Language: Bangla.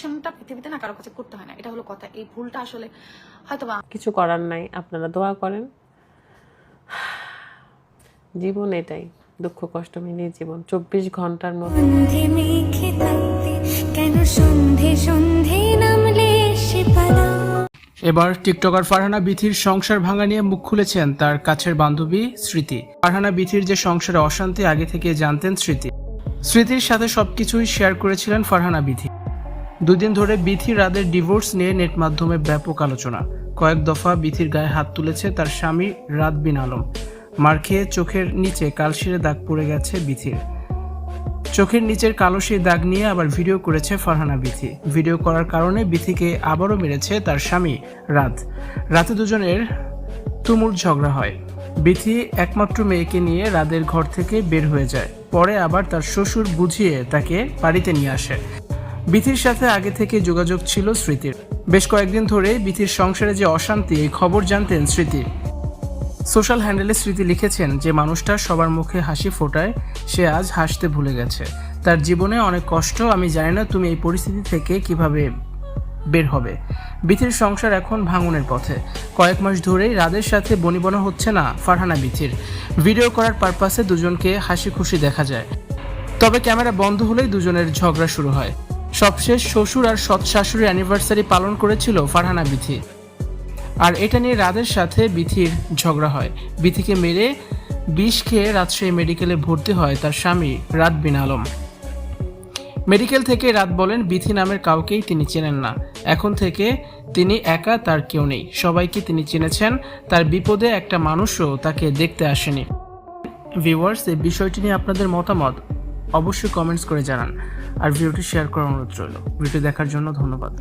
কনফেশনটা পৃথিবীতে না কারও কাছে করতে হয় না। এটা হলো কথা। এই ভুলটা আসলে হয়তো বা কিছু করার নাই। আপনারা দোয়া করেন। জীবন এটাই। দুঃখ কষ্ট মিলিয়ে জীবন। চব্বিশ ঘণ্টার মধ্যে সন্ধে মেঘে থাকতে কেন সন্ধে সন্ধে নামলে এবার টিকটকার ফারহানা বিথির সংসার ভাঙা নিয়ে মুখ খুলেছেন তার কাছের বান্ধবী স্মৃতি। ফারহানা বিথির যে সংসারে অশান্তি আগে থেকে জানতেন স্মৃতি। স্মৃতির সাথে সবকিছুই শেয়ার করেছিলেন ফারহানা বিথি। দুদিন ধরে বিথি রাদের ডিভোর্স নিয়ে নেট মাধ্যমে ব্যাপক আলোচনা। কয়েক দফা বিথির গায়ে হাত তুলেছে তার স্বামী রাত বিন আলম। মার খেয়ে চোখের নিচে কালশিরে দাগ পড়ে গেছে বিথির। চোখের নিচের কালো সেই দাগ নিয়ে আবার ভিডিও করেছে ফারহানা বিথি। ভিডিও করার কারণে বিথিকে আবারও মেরেছে তার স্বামী রাত রাতে দুজনের তুমুল ঝগড়া হয়। বিথি একমাত্র মেয়েকে নিয়ে রাদের ঘর থেকে বের হয়ে যায়। পরে আবার তার শ্বশুর বুঝিয়ে তাকে বাড়িতে নিয়ে আসে। বিথির সাথে আগে থেকে যোগাযোগ ছিল স্মৃতির। বেশ কয়েকদিন ধরে বিথির সংসারে যে অশান্তি, এই খবর জানতেন স্মৃতি সোশ্যাল হ্যান্ডেলে স্মৃতি লিখেছেন যে মানুষটা সবার মুখে হাসি ফোটায়, সে আজ হাসতে ভুলে গেছে। তার জীবনে অনেক কষ্ট, আমি জানি না তুমি এই পরিস্থিতি থেকে কীভাবে বের হবে। বিথির সংসার এখন ভাঙনের পথে। কয়েক মাস ধরেই রাদের সাথে বনিবনা হচ্ছে না ফারহানা বিথির। ভিডিও করার পারপাসে দুজনকে হাসি খুশি দেখা যায়। তবে ক্যামেরা বন্ধ হলেই দুজনের ঝগড়া শুরু হয়। সবশেষ শ্বশুর আর সৎ শাশুড়ির অ্যানিভার্সারি পালন করেছিল ফারহানা বিথি। আর এটা নিয়ে রাদের সাথে বিথির ঝগড়া হয়। বিথিকে মেরে বিষ খেয়ে রাজশাহী মেডিকেলে ভর্তি হয় তার স্বামী রাত বিন আলম। মেডিকেল থেকে রাত বলেন, বিথি নামের কাউকেই তিনি চেনেন না। এখন থেকে তিনি একা, তার কেউ নেই। সবাইকে তিনি চিনেছেন। তার বিপদে একটা মানুষও তাকে দেখতে আসেনি। ভিউয়ার্স, এই বিষয়টি নিয়ে আপনাদের মতামত? অবশ্যই কমেন্টস করে জানান। আর ভিডিওটি শেয়ার করার অনুরোধ রইল। ভিডিও দেখার জন্য ধন্যবাদ।